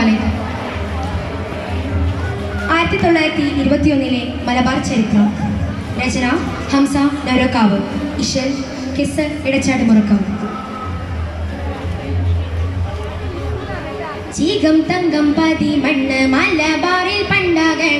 അലൈക്കും. ആയിരത്തി തൊള്ളായിരത്തി ഇരുപത്തിയൊന്നിലെ മലബാർ ചരിത്രം. രചന ഹംസ നരോക്കാവ് ഇഷൽ കിസ് ഇടച്ചാട് മുറക്കാവ് ചീകം തങ്കം പതി മണ്ണ് മലബാറിൽ പണ്ടാകണം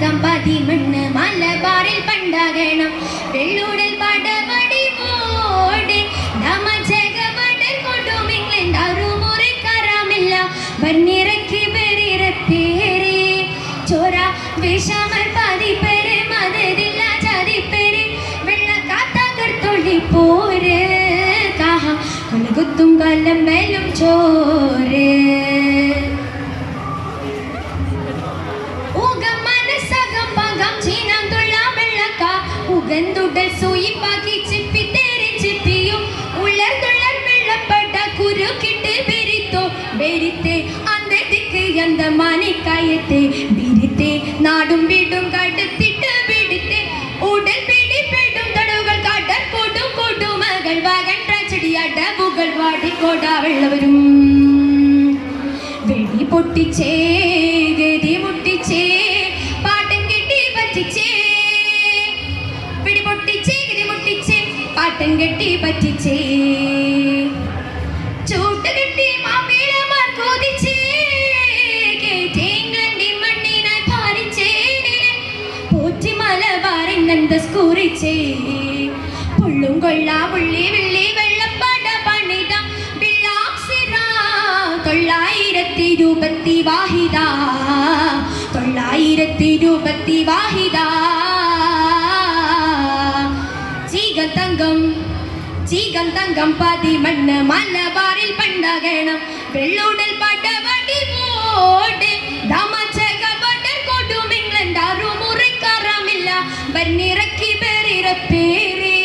തങ്കം പതി മണ്ണ് മലബാറിൽ പണ്ടാകണം. വെള്ളൂടൽ പടവടി പോടെ നമ ജഗവടൽ കൊണ്ടും ഇംഗ്ലണ്ട് അറുമുറി കരാമില്ല. വന്നിറക്കി പേര് ചോര വിഷമർ പതിപ്പേര് മതരില്ല കാഹ കൊലകുത്തും കല്ലം മേലും ചോര്. മാനിക്കായത്തെ ബിരുത്തെ നാടും വീടും കടുത്തിട്ട് പിടിത്തെ. ഉടൽ പിടിപ്പെടും തടവുകൾ കാട്ടർ കൂട്ടും കൊടുമകൾ വാഗൻ ട്രാജഡി മുകൾ വാടിക്കോട വെള്ളവരും. വെടി പൊട്ടിച്ചേ ഗതി മുട്ടിച്ചേ പാട്ടം കെട്ടി പറ്റിച്ചേ. വെടി പൊട്ടിച്ചേ ഗതി മുട്ടിച്ചേ പാട്ടം കെട്ടി പറ്റിച്ചേ. മലബാറിങ്ങന്ത സ്കൂറിച്ചേ പുള്ളും കൊള്ള പുള്ളി വെള്ളി വെള്ളപ്പട പണിത. ബിള്ളാക്സിറ തൊള്ളായിരത്തി രൂപത്തി വാഹിത തൊള്ളായിരത്തി രൂപത്തി വാഹിത ചീകത്തങ്കം തങ്കം ജീകം തങ്കം പതി മണ്ണ് മലബാറിൽ പണ്ടകണം. വെള്ളൂടൽ പടവടി പോടെ பேரே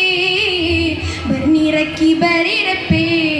பர்னிறக்கி பரிட பேரே